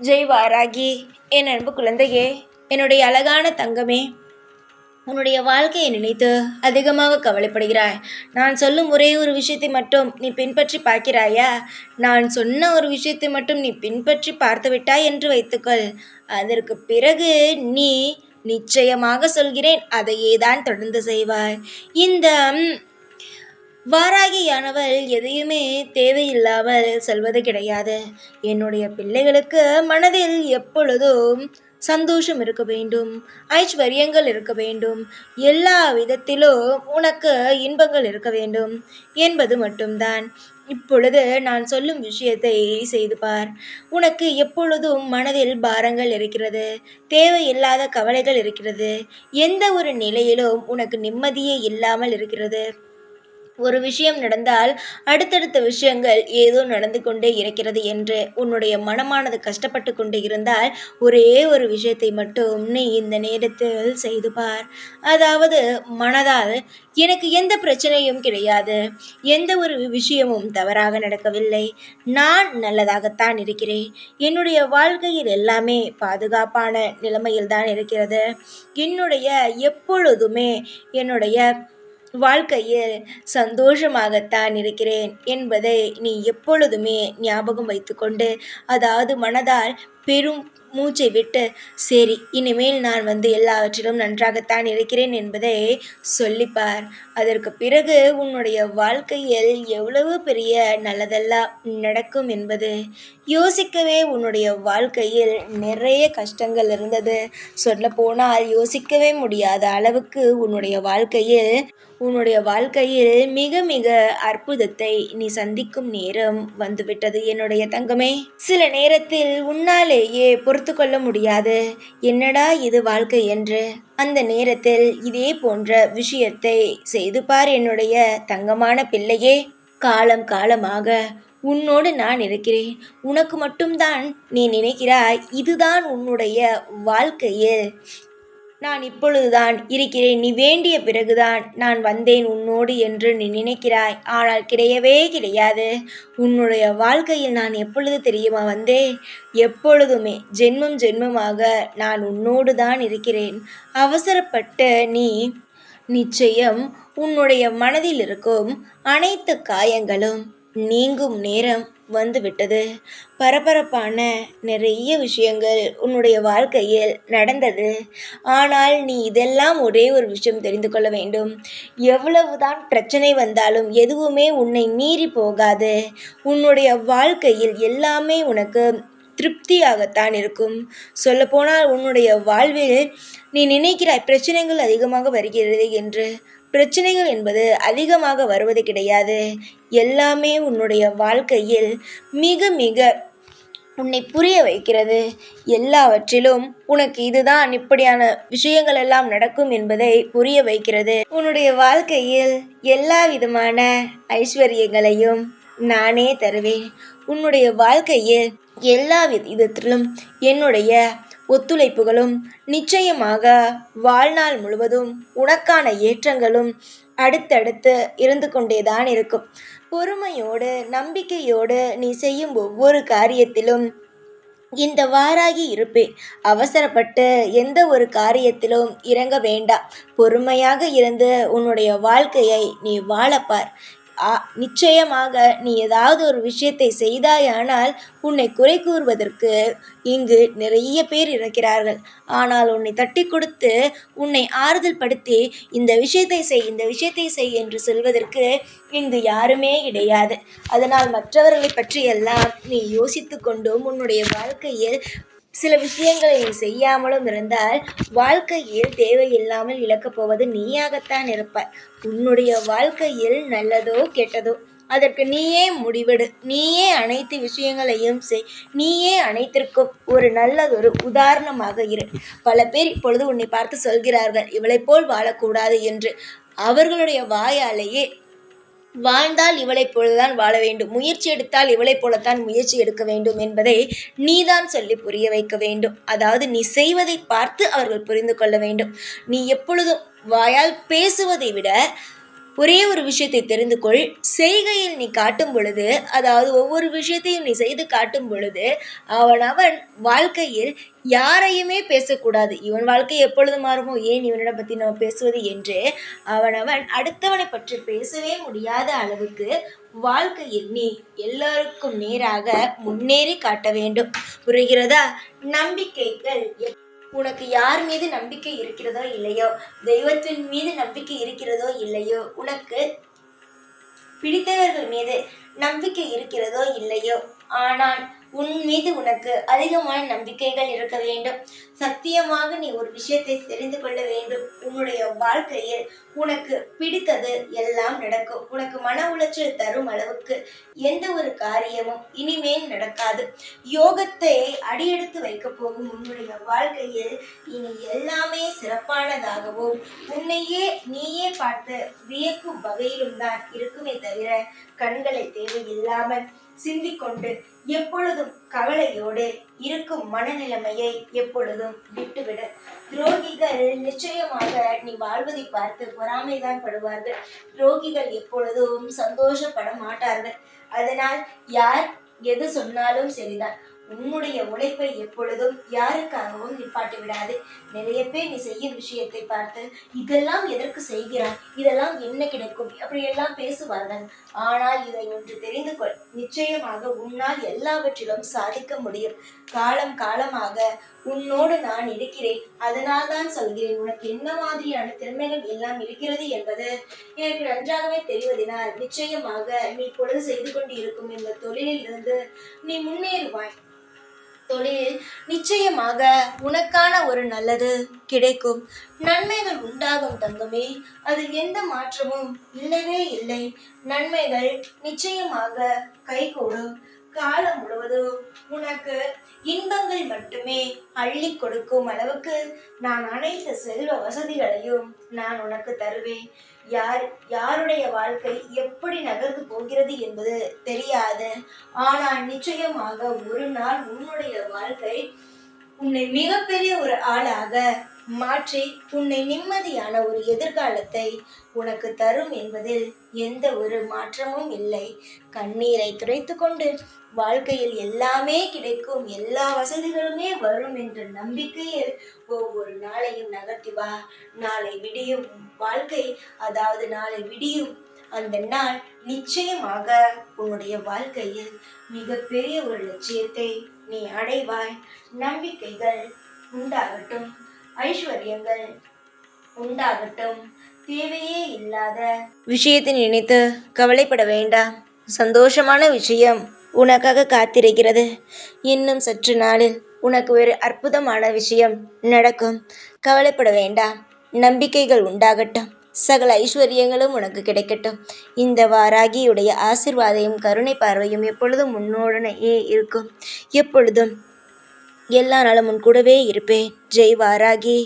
ஜெய் வாராகி என் அன்பு குழந்தையே என்னுடைய அழகான தங்கமே உன்னுடைய வாழ்க்கையை நினைத்து அதிகமாக கவலைப்படுகிறாய். நான் சொல்லும் ஒரே ஒரு விஷயத்தை மட்டும் நீ பின்பற்றி பார்க்கிறாயா? நான் சொன்ன ஒரு விஷயத்தை மட்டும் நீ பின்பற்றி பார்த்து விட்டாய் என்று வைத்துக்கொள். அதற்கு பிறகு நீ நிச்சயமாக சொல்கிறேன் அதையே தான் தொடர்ந்து செய்வாய். இந்த வாராகியானவள் எதையுமே தேவையில்லாமல் செல்வது கிடையாது. என்னுடைய பிள்ளைகளுக்கு மனதில் எப்பொழுதும் சந்தோஷம் இருக்க வேண்டும் ஐஸ்வர்யங்கள் இருக்க வேண்டும். எல்லா விதத்திலும் உனக்கு இன்பங்கள் இருக்க வேண்டும் என்பது மட்டும்தான். இப்பொழுது நான் சொல்லும் விஷயத்தை செய்து பார். உனக்கு எப்பொழுதும் மனதில் பாரங்கள் இருக்கிறது தேவையில்லாத கவலைகள் இருக்கிறது. எந்த ஒரு நிலையிலும் உனக்கு நிம்மதியே இல்லாமல் இருக்கிறது. ஒரு விஷயம் நடந்தால் அடுத்தடுத்த விஷயங்கள் ஏதோ நடந்து கொண்டே இருக்கிறது என்று உன்னுடைய மனமானது கஷ்டப்பட்டு கொண்டு இருந்தால் ஒரே ஒரு விஷயத்தை மட்டும் நீ இந்த நேரத்தில் செய்து பார். அதாவது மனதால் எனக்கு எந்த பிரச்சனையும் கிடையாது. எந்த ஒரு விஷயமும் தவறாக நடக்கவில்லை. நான் நல்லதாகத்தான் இருக்கிறேன். என்னுடைய வாழ்க்கையில் எல்லாமே பாதுகாப்பான நிலைமையில் தான் இருக்கிறது. என்னுடைய எப்பொழுதுமே என்னுடைய வாழ்க்கையில் சந்தோஷமாகத்தான் இருக்கிறேன் என்பதை நீ எப்பொழுதுமே ஞாபகம் வைத்துக்கொண்டு அதாவது மனதால் பெரும் மூச்சை விட்டு சரி இனிமேல் நான் வந்து எல்லாவற்றிலும் நன்றாகத்தான் இருக்கிறேன் என்பதை சொல்லிப்பார். அதற்கு பிறகு உன்னுடைய வாழ்க்கையில் எவ்வளவு பெரிய நல்லதெல்லாம் நடக்கும் என்பது யோசிக்கவே உன்னுடைய வாழ்க்கையில் நிறைய கஷ்டங்கள் இருந்தது. சொல்லப்போனால் யோசிக்கவே முடியாத அளவுக்கு உன்னுடைய வாழ்க்கையில் உன்னுடைய வாழ்க்கையில் மிக மிக அற்புதத்தை நீ சந்திக்கும் நேரம் வந்துவிட்டது என்னுடைய தங்கமே. சில நேரத்தில் உன்னாலேயே பொறுத்து கொள்ள முடியாது. என்னடா இது வாழ்க்கை என்று. அந்த நேரத்தில் இதே போன்ற விஷயத்தை செய்து பார் என்னுடைய தங்கமான பிள்ளையே. காலம் காலமாக உன்னோடு நான் இருக்கிறேன். உனக்கு மட்டும்தான் நீ நினைக்கிறாய். இதுதான் உன்னுடைய வாழ்க்கையில் நான் இப்பொழுதுதான் இருக்கிறேன். நீ வேண்டிய பிறகுதான் நான் வந்தேன் உன்னோடு என்று நீ நினைக்கிறாய். ஆனால் கிடையவே கிடையாது. உன்னுடைய வாழ்க்கையில் நான் எப்பொழுது தெரியுமா வந்தேன்? எப்பொழுதுமே ஜென்மம் ஜென்மமாக நான் உன்னோடு தான் இருக்கிறேன். அவசரப்பட்டு நீ நிச்சயம் உன்னுடைய மனதில் இருக்கும் அனைத்து காயங்களும் நீங்கும் நேரம் வந்துவிட்டது. பரபரப்பான நிறைய விஷயங்கள் உன்னுடைய வாழ்க்கையில் நடந்தது. ஆனால் நீ இதெல்லாம் ஒரே ஒரு விஷயம் தெரிந்து கொள்ள வேண்டும். எவ்வளவுதான் பிரச்சனை வந்தாலும் எதுவுமே உன்னை மீறி போகாது. உன்னுடைய வாழ்க்கையில் எல்லாமே உனக்கு திருப்தியாகத்தான் இருக்கும். சொல்லப்போனால் உன்னுடைய வாழ்வில் நீ நினைக்கிறாய் பிரச்சனைகள் அதிகமாக வருகிறது என்று. பிரச்சனைகள் என்பது அதிகமாக வருவது கிடையாது. எல்லாமே உன்னுடைய வாழ்க்கையில் மிக மிக உன்னை புரிய வைக்கிறது. எல்லாவற்றிலும் உனக்கு இதுதான் இப்படியான விஷயங்கள் எல்லாம் நடக்கும் என்பதை புரிய வைக்கிறது. உன்னுடைய வாழ்க்கையில் எல்லா விதமான ஐஸ்வர்யங்களையும் நானே தருவேன். உன்னுடைய வாழ்க்கையில் எல்லா விதத்திலும் என்னுடைய ஒத்துழைப்புகளும் நிச்சயமாக வாழ்நாள் முழுவதும் உனக்கான ஏற்றங்களும் அடுத்தடுத்து இருந்து கொண்டேதான் இருக்கும். பொறுமையோடு நம்பிக்கையோடு நீ செய்யும் ஒவ்வொரு காரியத்திலும் இந்த வாராகி இருப்பேன். அவசரப்பட்டு எந்த ஒரு காரியத்திலும் இறங்க வேண்டாம். பொறுமையாக இருந்து உன்னுடைய வாழ்க்கையை நீ வாழப்பார் நிச்சயமாக நீ ஏதாவது ஒரு விஷயத்தை செய்தாயானால் உன்னை குறை கூறுவதற்கு இங்கு நிறைய பேர் இருக்கிறார்கள். ஆனால் உன்னை தட்டி கொடுத்து உன்னை ஆறுதல் படுத்தி இந்த விஷயத்தை செய் இந்த விஷயத்தை செய் என்று சொல்வதற்கு இங்கு யாருமே கிடையாது. அதனால் மற்றவர்களை பற்றியெல்லாம் நீ யோசித்து கொண்டும் உன்னுடைய வாழ்க்கையில் சில விஷயங்களை நீ செய்யாமலும் இருந்தால் வாழ்க்கையில் தேவையில்லாமல் இழக்கப் போவது நீயாகத்தான் இருப்பாய். உன்னுடைய வாழ்க்கையில் நல்லதோ கெட்டதோ அதற்கு நீயே முடிவெடு. நீயே அனைத்து விஷயங்களையும் செய். நீயே அனைத்திற்கும் ஒரு நல்லதொரு உதாரணமாக இரு. பல பேர் இப்பொழுது உன்னை பார்த்து சொல்கிறார்கள் இவளைப் போல் வாழக்கூடாது என்று. அவர்களுடைய வாயாலேயே வாழ்ந்தால் இவளைப் போலதான் வாழ வேண்டும். முயற்சி எடுத்தால் இவளைப் போலத்தான் முயற்சி எடுக்க வேண்டும் என்பதை நீதான் சொல்லி புரிய வைக்க வேண்டும். அதாவது நீ செய்வதை பார்த்து அவர்கள் புரிந்து கொள்ள வேண்டும். நீ எப்பொழுதும் வாயால் பேசுவதை விட ஒரே ஒரு விஷயத்தை தெரிந்து கொள். செய்கையில் நீ காட்டும் பொழுது அதாவது ஒவ்வொரு விஷயத்தையும் நீ செய்து காட்டும் பொழுது அவன் அவன் வாழ்க்கையில் யாரையுமே பேசக்கூடாது. இவன் வாழ்க்கை எப்பொழுது மாறுமோ ஏன் இவனிடம் பற்றி நம்ம பேசுவது என்று அவன் அவன் அடுத்தவனை பற்றி பேசவே முடியாத அளவுக்கு வாழ்க்கையில் நீ எல்லோருக்கும் நேராக முன்னேறி காட்ட வேண்டும். புரிகிறதா? நம்பிக்கைகள் எப்- உனக்கு யார் மீது நம்பிக்கை இருக்கிறதோ இல்லையோ? தெய்வத்தின் மீது நம்பிக்கை இருக்கிறதோ இல்லையோ? உனக்கு பிடித்தவர்கள் மீது நம்பிக்கை இருக்கிறதோ இல்லையோ? ஆனால் உன் மீது உனக்கு அதிகமான நம்பிக்கைகள் இருக்க வேண்டும். சத்தியமாக நீ ஒரு விஷயத்தை தெரிந்து கொள்ள வேண்டும். உன்னுடைய வாழ்க்கையில் உனக்கு பிடித்தது எல்லாம் நடக்கும். உனக்கு மன உளைச்சல் தரும் அளவுக்கு எந்த ஒரு காரியமும் இனிமேல் நடக்காது. யோகத்தை அடியெடுத்து வைக்க போகும் உன்னுடைய வாழ்க்கையில் இனி எல்லாமே சிறப்பானதாகவும் உன்னையே நீயே பார்த்து வியக்கும் வகையிலும் தான் இருக்குமே தவிர கண்களை தேவையில்லாமல் சிந்திக்கொண்டு எப்பொழுதும் கவலையோடு இருக்கும் மனநிலைமையை எப்பொழுதும் விட்டுவிட. துரோகிகள் நிச்சயமாக நீ வாழ்வதை பார்த்து பொறாமைதான் படுவார்கள். துரோகிகள் எப்பொழுதும் சந்தோஷப்பட மாட்டார்கள். அதனால் யார் எது சொன்னாலும் சரிதான். உன்னுடைய உழைப்பை எப்பொழுதும் யாருக்காகவும் நிப்பாட்டி விடாது. நிறைய பேர் நீ செய்யும் விஷயத்தை பார்த்து இதெல்லாம் எதற்கு செய்கிறான் இதெல்லாம் என்ன கிடைக்கும்? அப்படியெல்லாம் பேசுவார்கள். ஆனால் இதை ஒன்று தெரிந்து கொள். நிச்சயமாக உன்னால் எல்லாவற்றிலும் சாதிக்க முடியும். காலம் காலமாக உன்னோடு நான் இருக்கிறேன். அதனால் தான் சொல்கிறேன் உனக்கு என்ன மாதிரியான திறமைகள் எல்லாம் இருக்கிறது என்பது எனக்கு நன்றாகவே தெரிவதினால் நிச்சயமாக நீ பொழுது செய்து கொண்டு இருக்கும் இந்த தொழிலில் இருந்து நீ முன்னேறுவாய். தொழிலில் நிச்சயமாக உனக்கான ஒரு நல்லது கிடைக்கும். நன்மைகள் உண்டாகும் தங்கமே. அதில் எந்த மாற்றமும் இல்லவே இல்லை. நன்மைகள் நிச்சயமாக கைகூடும். காலம் முழுவதும் உனக்கு இன்பங்கள் மட்டுமே அள்ளி கொடுக்கும் அளவுக்கு நான் அனைத்து செல்வ வசதிகளையும் நான் உனக்கு தருவேன். யார் யாருடைய வாழ்க்கை எப்படி நகர்ந்து போகிறது என்பது தெரியாது. ஆனால் நிச்சயமாக ஒரு நாள் உன்னுடைய வாழ்க்கை உன்னை மிகப்பெரிய ஒரு ஆளாக மாற்றி உன்னை நிம்மதியான ஒரு எதிர்காலத்தை உனக்கு தரும் என்பதில் எந்த ஒரு மாற்றமும் இல்லை. கண்ணீரை துடைத்து கொண்டு வாழ்க்கையில் எல்லாமே கிடைக்கும் எல்லா வசதிகளுமே வரும் என்ற நம்பிக்கையில் ஒவ்வொரு நாளையும் நகர்த்தி வா. நாளை விடியும் வாழ்க்கை அதாவது நாளை விடியும் அந்த நாள் நிச்சயமாக உன்னுடைய வாழ்க்கையில் மிகப்பெரிய ஒரு லட்சியத்தை நீ அடைவாய். நம்பிக்கைகள் உண்டாகட்டும். ஐஸ்வர்யங்கள் உண்டாகட்டும். தேவையே இல்லாத விஷயத்தை நினைத்து கவலைப்பட வேண்டாம். சந்தோஷமான விஷயம் உனக்காக காத்திருக்கிறது. இன்னும் சற்று நாளில் உனக்கு ஒரு அற்புதமான விஷயம் நடக்கும். கவலைப்பட வேண்டாம். நம்பிக்கைகள் உண்டாகட்டும். சகல ஐஸ்வர்யங்களும் உனக்கு கிடைக்கட்டும். இந்த வாராகியுடைய ஆசிர்வாதையும் கருணை பார்வையும் எப்பொழுதும் உன்னோடனே இருக்கும். எப்பொழுதும் எல்லா நாளும் உன் கூடவே இருப்பேன். ஜெய் வாராகி.